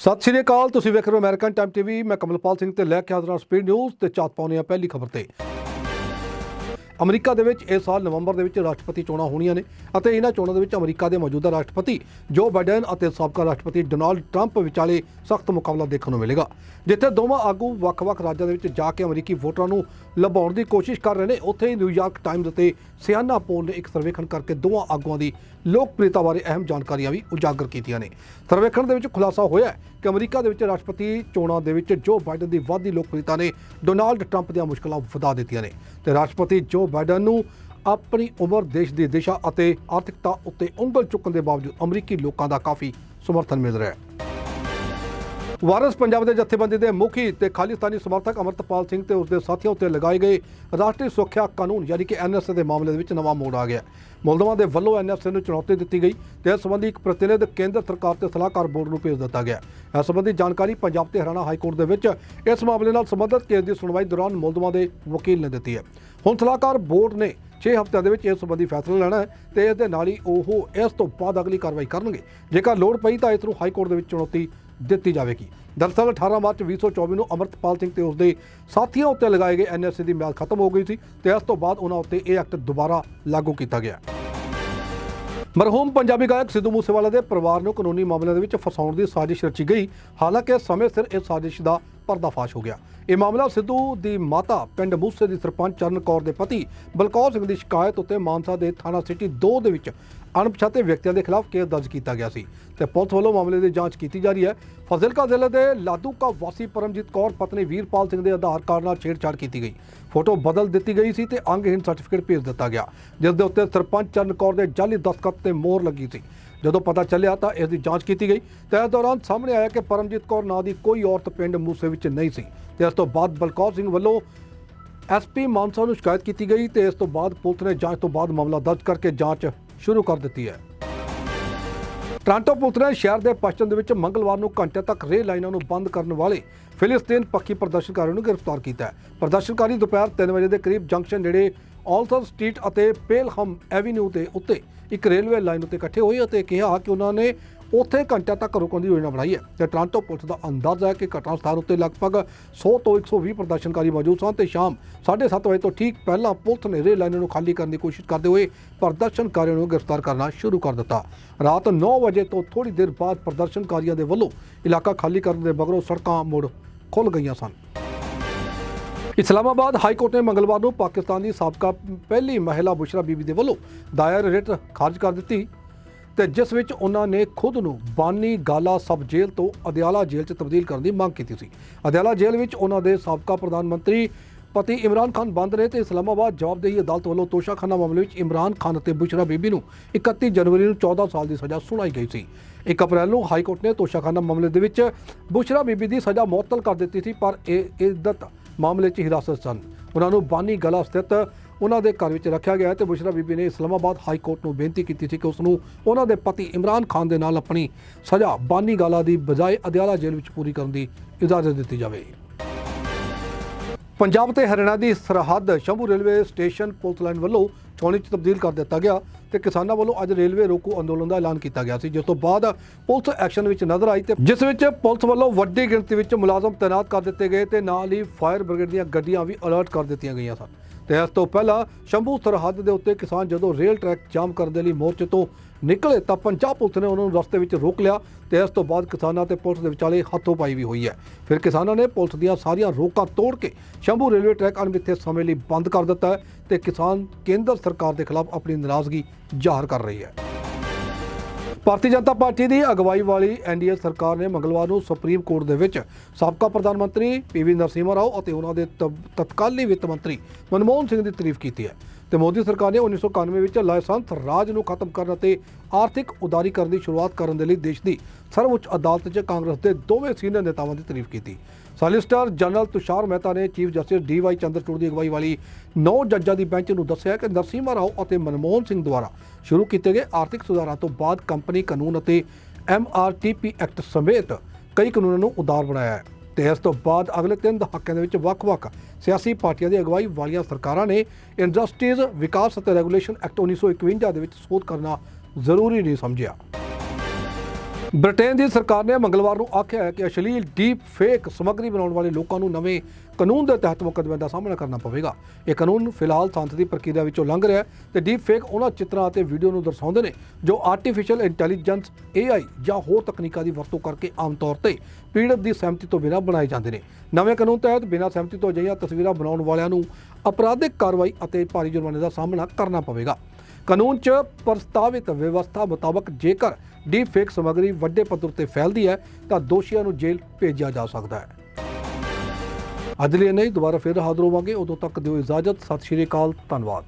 ਸਤਿ ਸ਼੍ਰੀ ਅਕਾਲ, ਤੁਸੀਂ ਵੇਖ ਰਹੇ ਹੋ ਅਮਰੀਕਨ ਟਾਈਮ ਟੀਵੀ। ਮੈਂ ਕਮਲਪਾਲ ਸਿੰਘ ਤੇ ਲੈ ਕੇ ਹਾਜ਼ਰ ਹਾਂ ਸਪੀਡ ਨਿਊਜ਼ ਤੇ ਚਾਤ ਪਾਉਣੇ ਆ ਪਹਿਲੀ ਖਬਰ ਤੇ। ਅਮਰੀਕਾ ਦੇ ਵਿੱਚ ਇਸ ਸਾਲ ਨਵੰਬਰ ਦੇ ਵਿੱਚ ਰਾਸ਼ਟਰਪਤੀ ਚੋਣਾਂ ਹੋਣੀਆਂ ਨੇ ਅਤੇ ਇਹਨਾਂ ਚੋਣਾਂ ਦੇ ਵਿੱਚ ਅਮਰੀਕਾ ਦੇ ਮੌਜੂਦਾ ਰਾਸ਼ਟਰਪਤੀ ਜੋ ਬਾਈਡਨ ਅਤੇ ਸਾਬਕਾ ਰਾਸ਼ਟਰਪਤੀ ਡੋਨਾਲਡ ਟਰੰਪ ਵਿਚਾਲੇ ਸਖਤ ਮੁਕਾਬਲਾ ਦੇਖਣ ਨੂੰ ਮਿਲੇਗਾ, ਜਿੱਥੇ ਦੋਵਾਂ ਆਗੂ ਵੱਖ-ਵੱਖ ਰਾਜਾਂ ਦੇ ਵਿੱਚ ਜਾ ਕੇ ਅਮਰੀਕੀ ਵੋਟਰਾਂ ਨੂੰ ਲਭਾਉਣ ਦੀ ਕੋਸ਼ਿਸ਼ ਕਰ ਰਹੇ ਨੇ। ਉੱਥੇ ਹੀ ਨਿਊਯਾਰਕ ਟਾਈਮਜ਼ ਅਤੇ ਸਿਆਨਾ ਪੋਲ ਨੇ ਇੱਕ ਸਰਵੇਖਣ ਕਰਕੇ ਦੋਵਾਂ ਆਗੂਆਂ ਦੀ ਲੋਕਪ੍ਰਿਯਤਾ ਬਾਰੇ ਅਹਿਮ ਜਾਣਕਾਰੀਆਂ ਵੀ ਉਜਾਗਰ ਕੀਤੀਆਂ ਨੇ। ਸਰਵੇਖਣ ਦੇ ਵਿੱਚ ਖੁਲਾਸਾ ਹੋਇਆ ਕਿ ਅਮਰੀਕਾ ਦੇ ਵਿੱਚ ਰਾਸ਼ਟਰਪਤੀ ਚੋਣਾਂ ਦੇ ਵਿੱਚ ਜੋ ਬਾਈਡਨ ਦੀ ਵਾਧੀ ਲੋਕਪ੍ਰਿਯਤਾ ਨੇ ਡੋਨਾਲਡ ਟਰੰਪ ਦੀਆਂ ਮੁਸ਼ਕਲਾਂ ਵਧਾ ਦਿੱਤੀਆਂ ਨੇ ਤੇ ਰਾਸ਼ਟਰਪਤੀ ਜੋ ਬਾਈਡਨ ਨੂੰ ਆਪਣੀ ਉਮਰ, ਦੇਸ਼ ਦੀ ਦਿਸ਼ਾ ਅਤੇ ਆਰਥਿਕਤਾ ਉੱਤੇ ਉਂਗਲ ਚੁੱਕਣ ਦੇ ਬਾਵਜੂਦ ਅਮਰੀਕੀ ਲੋਕਾਂ ਦਾ ਕਾਫੀ ਸਮਰਥਨ ਮਿਲ ਰਿਹਾ ਹੈ। ਵਾਰਸ ਪੰਜਾਬ ਦੇ ਜਥੇਬੰਦੀ ਦੇ ਮੁਖੀ ਤੇ ਖਾਲਿਸਤਾਨੀ ਸਮਰਥਕ ਅਮਰਤਪਾਲ ਸਿੰਘ ਤੇ ਉਸਦੇ ਸਾਥੀਆਂ ਉੱਤੇ ਲਗਾਏ ਗਏ ਰਾਸ਼ਟਰੀ ਸੁਰੱਖਿਆ ਕਾਨੂੰਨ, ਯਾਨੀ ਕਿ ਐਨਐਸਏ ਦੇ ਮਾਮਲੇ ਦੇ ਵਿੱਚ ਨਵਾਂ ਮੋੜ ਆ ਗਿਆ। ਮੁਲਜ਼ਮਾਂ ਦੇ ਵੱਲੋਂ ਐਨਐਸਏ ਨੂੰ ਚੁਣੌਤੀ ਦਿੱਤੀ ਗਈ ਤੇ ਇਸ ਸੰਬੰਧੀ ਇੱਕ ਪ੍ਰਤੀਨਿਧ ਕੇਂਦਰ ਸਰਕਾਰ ਤੇ ਸਲਾਹਕਾਰ ਬੋਰਡ ਨੂੰ ਭੇਜ ਦਿੱਤਾ ਗਿਆ। ਇਸ ਸੰਬੰਧੀ ਜਾਣਕਾਰੀ ਪੰਜਾਬ ਤੇ ਹਰਿਆਣਾ ਹਾਈ ਕੋਰਟ ਦੇ ਵਿੱਚ ਇਸ ਮਾਮਲੇ ਨਾਲ ਸੰਬੰਧਿਤ ਕੇਸ ਦੀ ਸੁਣਵਾਈ ਦੌਰਾਨ ਮੁਲਜ਼ਮਾਂ ਦੇ ਵਕੀਲ ਨੇ ਦਿੱਤੀ ਹੈ। ਹੁਣ ਸਲਾਹਕਾਰ ਬੋਰਡ ਨੇ 6 ਹਫ਼ਤਿਆਂ ਦੇ ਵਿੱਚ ਇਸ ਸੰਬੰਧੀ ਫੈਸਲਾ ਲੈਣਾ ਹੈ ਤੇ ਇਸ ਦੇ ਨਾਲ ਹੀ ਉਹ ਇਸ ਤੋਂ ਬਾਅਦ ਅਗਲੀ ਕਾਰਵਾਈ ਕਰਨਗੇ। ਜੇਕਰ ਲੋੜ ਪਈ ਤਾਂ ਇਸ ਨੂੰ ਹਾਈ ਕੋਰਟ ਦੇ ਵਿੱਚ ਚੁਣੌਤੀ ਦਿੱਤੀ ਜਾਵੇਗੀ। ਦਰਅਸਲ 18 ਮਾਰਚ 2024 ਨੂੰ ਅਮਰਤਪਾਲ ਸਿੰਘ ਤੇ ਉਸਦੇ ਸਾਥੀਆਂ ਉੱਤੇ ਲਗਾਏ ਗਏ ਐਨਐਸਏ ਦੀ ਮਿਆਦ ਖਤਮ ਹੋ ਗਈ ਸੀ ਤੇ ਇਸ ਤੋਂ ਬਾਅਦ ਉਹਨਾਂ ਉੱਤੇ ਇਹ ਐਕਟ ਦੁਬਾਰਾ ਲਾਗੂ ਕੀਤਾ ਗਿਆ। ਮਰਹੂਮ ਪੰਜਾਬੀ ਗਾਇਕ ਸਿੱਧੂ ਮੂਸੇਵਾਲਾ ਦੇ ਪਰਿਵਾਰ ਨੂੰ ਕਾਨੂੰਨੀ ਮਾਮਲਿਆਂ ਦੇ ਵਿੱਚ ਫਸਾਉਣ ਦੀ ਸਾਜ਼ਿਸ਼ ਰਚੀ ਗਈ। ਹਾਲਾਂਕਿ ਸਮੇਂ ਸਿਰ ਇਸ ਸਾਜ਼ਿਸ਼ ਦਾ ਪਰਦਾਫਾਸ਼ ਹੋ ਗਿਆ। ਇਹ ਮਾਮਲਾ ਸਿੱਧੂ ਦੀ ਮਾਤਾ ਪਿੰਡ ਮੂਸੇ ਦੀ ਸਰਪੰਚ ਚਰਨ ਦੇ ਪਤੀ ਬਲਕੌਰ ਸਿੰਘ ਦੀ ਸ਼ਿਕਾਇਤ ਉੱਤੇ ਮਾਨਸਾ ਦੇ ਥਾਣਾ ਸਿਟੀ 2 ਦੇ ਵਿੱਚ ਅਣਪਛਾਤੇ ਵਿਅਕਤੀਆਂ ਦੇ ਖਿਲਾਫ ਕੇਸ ਦਰਜ ਕੀਤਾ ਗਿਆ ਸੀ ਤੇ ਪੁਲਿਸ ਵੱਲੋਂ ਮਾਮਲੇ ਦੀ ਜਾਂਚ ਕੀਤੀ ਜਾ ਰਹੀ ਹੈ। ਫਜ਼ਿਲਕਾ ਜ਼ਿਲ੍ਹੇ ਦੇ ਲਾਦੂਕਾ ਵਾਸੀ ਪਰਮਜੀਤ ਕੌਰ ਪਤਨੀ ਵੀਰਪਾਲ ਸਿੰਘ ਦੇ ਆਧਾਰ ਕਾਰਡ ਨਾਲ ਛੇੜਛਾੜ ਕੀਤੀ ਗਈ। ਫੋਟੋ ਬਦਲ ਦਿੱਤੀ ਗਈ ਸੀ ਤੇ ਅੰਗਹੀਣ ਸਰਟੀਫਿਕੇਟ ਭੇਜ ਦਿੱਤਾ ਗਿਆ, ਜਿਸ ਦੇ ਉੱਤੇ ਸਰਪੰਚ ਚਰਨ ਕੌਰ ਦੇ ਜਾਲੀ ਦਸਤਖਤ ਤੇ ਮੋਹਰ ਲੱਗੀ ਸੀ। ਜਦੋਂ ਪਤਾ ਚੱਲਿਆ ਤਾਂ ਇਸ ਦੀ ਜਾਂਚ ਕੀਤੀ ਗਈ। ਤੇ ਇਸ ਦੌਰਾਨ ਸਾਹਮਣੇ ਆਇਆ ਕਿ ਪਰਮਜੀਤ ਕੌਰ ਨਾਂ ਦੀ ਕੋਈ ਔਰਤ ਪਿੰਡ ਮੂਸੇ ਵਿੱਚ ਨਹੀਂ ਸੀ। ਤੇ ਇਸ ਤੋਂ ਬਾਅਦ ਬਲਕੌਰ ਸਿੰਘ ਵੱਲੋਂ ਐਸਪੀ ਮਾਨਸਾ ਨੂੰ ਸ਼ਿਕਾਇਤ ਕੀਤੀ ਗਈ ਤੇ ਇਸ ਤੋਂ ਬਾਅਦ ਪੁਲਿਸ ਨੇ ਜਾਂਚ ਤੋਂ ਬਾਅਦ ਮਾਮਲਾ ਦਰਜ ਕਰਕੇ ਜਾਂਚ ਸ਼ੁਰੂ ਕਰ ਦਿੱਤੀ ਹੈ। ਟ੍ਰਾਂਟੋ ਪੁਲਿਸ ਨੇ ਸ਼ਹਿਰ ਦੇ ਪੱਛਮ ਦੇ ਵਿੱਚ ਮੰਗਲਵਾਰ ਨੂੰ ਘੰਟੇ ਤੱਕ ਰੇਲ ਲਾਈਨਾਂ ਨੂੰ ਬੰਦ ਕਰਨ ਵਾਲੇ ਫਿਲਿਸਤੀਨ ਪੱਖੀ ਪ੍ਰਦਰਸ਼ਨਕਾਰੀਆਂ ਨੂੰ ਗ੍ਰਿਫਤਾਰ ਕੀਤਾ ਹੈ। ਪ੍ਰਦਰਸ਼ਨਕਾਰੀ ਦੁਪਹਿਰ 3 ਵਜੇ ਦੇ ਕਰੀਬ ਜੰਕਸ਼ਨ ਨੇੜੇ ਆਲਸਰ ਸਟਰੀਟ ਅਤੇ ਪੇਲਹਮ ਐਵੀਨਿਊ ਦੇ ਉੱਤੇ ਇੱਕ ਰੇਲਵੇ ਲਾਈਨ ਉੱਤੇ ਇਕੱਠੇ ਹੋਏ ਅਤੇ ਕਿਹਾ ਕਿ ਉਹਨਾਂ ਨੇ ਉੱਥੇ ਘੰਟਾ ਤੱਕ ਰੁਕਣ ਦੀ ਯੋਜਨਾ ਬਣਾਈ ਹੈ। ਤੇ ਟ੍ਰਾਂਟੋ ਪੁਲਿਸ ਦਾ ਅੰਦਾਜ਼ਾ ਹੈ ਕਿ ਘਟਨਾ ਸਥਾਨ ਉੱਤੇ ਲਗਭਗ 100 ਤੋਂ 120 ਪ੍ਰਦਰਸ਼ਨਕਾਰੀ ਮੌਜੂਦ ਸਨ ਤੇ ਸ਼ਾਮ 7:30 ਵਜੇ ਤੋਂ ਠੀਕ ਪਹਿਲਾਂ ਪੁਲਿਸ ਨੇ ਰੇਲ ਲਾਈਨਾਂ ਨੂੰ ਖਾਲੀ ਕਰਨ ਦੀ ਕੋਸ਼ਿਸ਼ ਕਰਦੇ ਹੋਏ ਪ੍ਰਦਰਸ਼ਨਕਾਰੀਆਂ ਨੂੰ ਗ੍ਰਿਫਤਾਰ ਕਰਨਾ ਸ਼ੁਰੂ ਕਰ ਦਿੱਤਾ। ਰਾਤ 9 ਵਜੇ ਤੋਂ ਥੋੜੀ ਦੇਰ ਬਾਅਦ ਪ੍ਰਦਰਸ਼ਨਕਾਰੀਆਂ ਦੇ ਵੱਲੋਂ ਇਲਾਕਾ ਖਾਲੀ ਕਰਨ ਦੇ ਮਗਰੋਂ ਸੜਕਾਂ ਮੁੜ ਖੁੱਲ ਗਈਆਂ ਸਨ। ਇਸਲਾਮਾਬਾਦ ਹਾਈ ਕੋਰਟ ਨੇ ਮੰਗਲਵਾਰ ਨੂੰ ਪਾਕਿਸਤਾਨ ਦੀ ਸਾਬਕਾ ਪਹਿਲੀ ਮਹਿਲਾ ਬੁਸ਼ਰਾ ਬੀਬੀ ਦੇ ਵੱਲੋਂ ਦਾਇਰ ਰਿਟ ਖਾਰਜ ਕਰ ਦਿੱਤੀ ਤੇ ਜਿਸ ਵਿੱਚ ਉਹਨਾਂ ਨੇ ਖੁਦ ਨੂੰ ਬਾਨੀ ਗਾਲਾ ਸਬ ਜੇਲ੍ਹ ਤੋਂ ਅਦਿਆਲਾ ਜੇਲ੍ਹ 'ਚ ਤਬਦੀਲ ਕਰਨ ਦੀ ਮੰਗ ਕੀਤੀ ਸੀ। ਅਦਿਆਲਾ ਜੇਲ੍ਹ ਵਿੱਚ ਉਹਨਾਂ ਦੇ ਸਾਬਕਾ ਪ੍ਰਧਾਨ ਮੰਤਰੀ ਪਤੀ ਇਮਰਾਨ ਖਾਨ ਬੰਦ ਨੇ ਤੇ ਇਸਲਾਮਾਬਾਦ ਜਵਾਬਦੇਹੀ ਅਦਾਲਤ ਵੱਲੋਂ ਤੋਸ਼ਾਖਾਨਾ ਮਾਮਲੇ ਵਿੱਚ ਇਮਰਾਨ ਖਾਨ ਅਤੇ ਬੁਸ਼ਰਾ ਬੀਬੀ ਨੂੰ 31 ਜਨਵਰੀ ਨੂੰ 14 ਸਾਲ ਦੀ ਸਜ਼ਾ ਸੁਣਾਈ ਗਈ ਸੀ। 1 ਅਪ੍ਰੈਲ ਨੂੰ ਹਾਈ ਕੋਰਟ ਨੇ ਤੋਸ਼ਾਖਾਨਾ ਮਾਮਲੇ ਦੇ ਵਿੱਚ ਬੁਸ਼ਰਾ ਬੀਬੀ ਦੀ ਸਜ਼ਾ ਮੁਅੱਤਲ ਕਰ ਦਿੱਤੀ ਸੀ, ਪਰ ਇਹ ਇੱਜ਼ਤ ਮਾਮਲੇ 'ਚ ਹਿਰਾਸਤ ਸਨ। ਉਹਨਾਂ ਨੂੰ ਬਾਨੀ ਗਲਾ ਸਥਿਤ ਉਹਨਾਂ ਦੇ ਘਰ ਵਿੱਚ ਰੱਖਿਆ ਗਿਆ ਹੈ ਤੇ ਬੁਸ਼ਰਾ ਬੀਬੀ ਨੇ ਇਸਲਾਮਾਬਾਦ ਹਾਈ ਕੋਰਟ ਨੂੰ ਬੇਨਤੀ ਕੀਤੀ ਸੀ ਕਿ ਉਸ ਨੂੰ ਉਹਨਾਂ ਦੇ ਪਤੀ ਇਮਰਾਨ ਖਾਨ ਦੇ ਨਾਲ ਆਪਣੀ ਸਜ਼ਾ ਬਾਨੀ ਗਾਲਾ ਦੀ ਬਜਾਏ ਅਦਿਆਲਾ ਜੇਲ੍ਹ ਵਿੱਚ ਪੂਰੀ ਕਰਨ ਦੀ ਇਜਾਜ਼ਤ ਦਿੱਤੀ ਜਾਵੇ। ਪੰਜਾਬ ਤੇ ਹਰਿਆਣਾ ਦੀ ਸਰਹੱਦ Shambhu railway station police line ਵੱਲੋਂ ਚੌਣੀ 'ਚ ਤਬਦੀਲ ਕਰ ਦਿੱਤਾ ਗਿਆ ਤੇ ਕਿਸਾਨਾਂ ਵੱਲੋਂ ਅੱਜ ਰੇਲਵੇ ਰੋਕੂ ਅੰਦੋਲਨ ਦਾ ਐਲਾਨ ਕੀਤਾ ਗਿਆ ਸੀ, ਜਿਸ ਤੋਂ ਬਾਅਦ ਪੁਲਿਸ ਐਕਸ਼ਨ ਵਿੱਚ ਨਜ਼ਰ ਆਈ ਤੇ ਜਿਸ ਵਿੱਚ ਪੁਲਿਸ ਵੱਲੋਂ ਵੱਡੀ ਗਿਣਤੀ ਵਿੱਚ ਮੁਲਾਜ਼ਮ ਤਾਇਨਾਤ ਕਰ ਦਿੱਤੇ ਗਏ ਤੇ ਨਾਲ ਹੀ ਫਾਇਰ ਬ੍ਰਿਗੇਡ ਦੀਆਂ ਗੱਡੀਆਂ ਵੀ ਅਲਰਟ ਕਰ ਦਿੱਤੀਆਂ ਗਈਆਂ ਸਨ। ਤੇ ਇਸ ਤੋਂ ਪਹਿਲਾਂ ਸ਼ੰਭੂ ਸਰਹੱਦ ਦੇ ਉੱਤੇ ਕਿਸਾਨ ਜਦੋਂ ਰੇਲ ਟਰੈਕ ਜਾਮ ਕਰਨ ਦੇ ਲਈ ਮੋਰਚੇ ਤੋਂ ਨਿਕਲੇ ਤਾਂ ਪੰਜਾਬ ਪੁਲਿਸ ਨੇ ਉਹਨਾਂ ਨੂੰ ਰਸਤੇ ਵਿੱਚ ਰੋਕ ਲਿਆ ਤੇ ਇਸ ਤੋਂ ਬਾਅਦ ਕਿਸਾਨਾਂ ਤੇ ਪੁਲਿਸ ਦੇ ਵਿਚਾਲੇ ਹੱਥੋਂ ਪਾਈ ਵੀ ਹੋਈ ਹੈ। ਫਿਰ ਕਿਸਾਨਾਂ ਨੇ ਪੁਲਿਸ ਦੀਆਂ ਸਾਰੀਆਂ ਰੋਕਾਂ ਤੋੜ ਕੇ ਸ਼ੰਭੂ ਰੇਲਵੇ ਟਰੈਕ ਅਣਮਿੱਥੇ ਸਮੇਂ ਲਈ ਬੰਦ ਕਰ ਦਿੱਤਾ ਹੈ ਤੇ ਕਿਸਾਨ ਕੇਂਦਰ ਸਰਕਾਰ ਦੇ ਖਿਲਾਫ ਆਪਣੀ ਨਾਰਾਜ਼ਗੀ ਜ਼ਾਹਰ ਕਰ ਰਹੀ ਹੈ। ਭਾਰਤੀ ਜਨਤਾ ਪਾਰਟੀ ਦੀ ਅਗਵਾਈ ਵਾਲੀ ਐਨਡੀਏ ਸਰਕਾਰ ਨੇ ਮੰਗਲਵਾਰ ਨੂੰ ਸੁਪਰੀਮ ਕੋਰਟ ਦੇ ਵਿੱਚ ਸਾਬਕਾ ਪ੍ਰਧਾਨ ਮੰਤਰੀ ਪੀਵੀ ਨਰਸਿਮਹਾ ਰਾਓ ਅਤੇ ਉਹਨਾਂ ਦੇ ਤਬ- ਤਤਕਾਲੀ ਵਿੱਤ ਮੰਤਰੀ ਮਨਮੋਹਨ ਸਿੰਘ ਦੀ ਤਾਰੀਫ ਕੀਤੀ ਹੈ। ਤੇ ਮੋਦੀ ਸਰਕਾਰ ਨੇ 1991 ਵਿੱਚ ਲਾਇਸੈਂਸ ਰਾਜ ਨੂੰ ਖਤਮ ਕਰਨ ਅਤੇ ਆਰਥਿਕ ਉਦਾਰੀਕਰਨ ਦੀ ਸ਼ੁਰੂਆਤ ਕਰਨ ਦੇ ਲਈ ਦੇਸ਼ ਦੀ ਸਰਵਉੱਚ ਅਦਾਲਤ 'ਚ ਕਾਂਗਰਸ ਦੇ ਦੋਵੇਂ ਸੀਨੀਅਰ ਨੇਤਾਵਾਂ ਦੀ ਤਾਰੀਫ ਕੀਤੀ। ਸਾਲਿਸਟਰ ਜਨਰਲ ਤੁਸ਼ਾਰ ਮਹਿਤਾ ਨੇ chief justice D Y Chandrachud ਦੀ ਅਗਵਾਈ ਵਾਲੀ ਨੌ ਜੱਜਾਂ ਦੀ ਬੈਂਚ ਨੂੰ ਦੱਸਿਆ ਕਿ ਨਰਸਿਮਹਾ ਰਾਓ ਅਤੇ ਮਨਮੋਹਨ ਸਿੰਘ ਦੁਆਰਾ ਸ਼ੁਰੂ ਕੀਤੇ ਗਏ ਆਰਥਿਕ ਸੁਧਾਰਾਂ ਤੋਂ ਬਾਅਦ ਕੰਪਨੀ ਕਾਨੂੰਨ ਅਤੇ ਐਮਆਰਟੀਪੀ ਐਕਟ ਸਮੇਤ ਕਈ ਕਾਨੂੰਨਾਂ ਨੂੰ ਉਦਾਰ ਬਣਾਇਆ ਹੈ। ਤੇ ਇਸ ਤੋਂ ਬਾਅਦ ਅਗਲੇ ਤਿੰਨ ਦਹਾਕਿਆਂ ਦੇ ਵਿੱਚ ਵੱਖ-ਵੱਖ ਸਿਆਸੀ ਪਾਰਟੀਆਂ ਦੀ ਅਗਵਾਈ ਵਾਲੀਆਂ ਸਰਕਾਰਾਂ ਨੇ ਇੰਡਸਟਰੀਜ਼ ਵਿਕਾਸ ਅਤੇ ਰੈਗੂਲੇਸ਼ਨ ਐਕਟ 1951 ਦੇ ਵਿੱਚ ਸੋਧ ਕਰਨਾ ਜ਼ਰੂਰੀ ਨਹੀਂ ਸਮਝਿਆ। ਬ੍ਰਿਟੇਨ ਦੀ ਸਰਕਾਰ ਨੇ ਮੰਗਲਵਾਰ ਨੂੰ ਆਖਿਆ ਹੈ ਕਿ ਅਸ਼ਲੀਲ ਡੀਪ ਫੇਕ ਸਮੱਗਰੀ ਬਣਾਉਣ ਵਾਲੇ ਲੋਕਾਂ ਨੂੰ ਨਵੇਂ ਕਾਨੂੰਨ ਦੇ ਤਹਿਤ ਮੁਕੱਦਮੇ ਦਾ ਸਾਹਮਣਾ ਕਰਨਾ ਪਵੇਗਾ। ਇਹ ਕਾਨੂੰਨ ਫਿਲਹਾਲ ਸੰਸਦੀ ਪ੍ਰਕਿਰਿਆ ਵਿੱਚੋਂ ਲੰਘ ਰਿਹਾ ਹੈ ਤੇ ਡੀਪ ਫੇਕ ਉਹਨਾਂ ਚਿੱਤਰਾਂ ਅਤੇ ਵੀਡੀਓ ਨੂੰ ਦਰਸਾਉਂਦੇ ਨੇ ਜੋ ਆਰਟੀਫੀਸ਼ੀਅਲ ਇੰਟੈਲੀਜੈਂਸ AI ਜਾਂ ਹੋਰ ਤਕਨੀਕਾਂ ਦੀ ਵਰਤੋਂ ਕਰਕੇ ਆਮ ਤੌਰ ਤੇ ਪੀੜਤ ਦੀ ਸਹਿਮਤੀ ਤੋਂ ਬਿਨਾਂ ਬਣਾਏ ਜਾਂਦੇ ਨੇ। ਨਵੇਂ ਕਾਨੂੰਨ ਤਹਿਤ ਬਿਨਾਂ ਸਹਿਮਤੀ ਤੋਂ ਅਜਿਹੀਆਂ ਤਸਵੀਰਾਂ ਬਣਾਉਣ ਵਾਲਿਆਂ ਨੂੰ ਅਪਰਾਧਿਕ ਕਾਰਵਾਈ ਅਤੇ ਭਾਰੀ ਜੁਰਮਾਨੇ ਦਾ ਸਾਹਮਣਾ ਕਰਨਾ ਪਵੇਗਾ। ਕਾਨੂੰਨ 'ਚ ਪ੍ਰਸਤਾਵਿਤ ਵਿਵਸਥਾ ਮੁਤਾਬਕ ਜੇਕਰ ਡੀਪ ਫੇਕ ਸਮੱਗਰੀ ਵੱਡੇ ਪੱਧਰ ਤੇ ਫੈਲਦੀ ਹੈ, ਤਾਂ ਦੋਸ਼ੀਆਂ ਨੂੰ ਜੇਲ੍ਹ ਭੇਜਿਆ ਜਾ ਸਕਦਾ ਹੈ। ਅੱਜ ਲਈ ਨਹੀਂ ਦੁਬਾਰਾ ਫਿਰ ਹਾਜ਼ਰ ਹੋਵਾਂਗੇ। ਉਦੋਂ ਤੱਕ ਦਿਓ ਇਜਾਜ਼ਤ। ਸਤਿ ਸ਼੍ਰੀ ਅਕਾਲ। ਧੰਨਵਾਦ।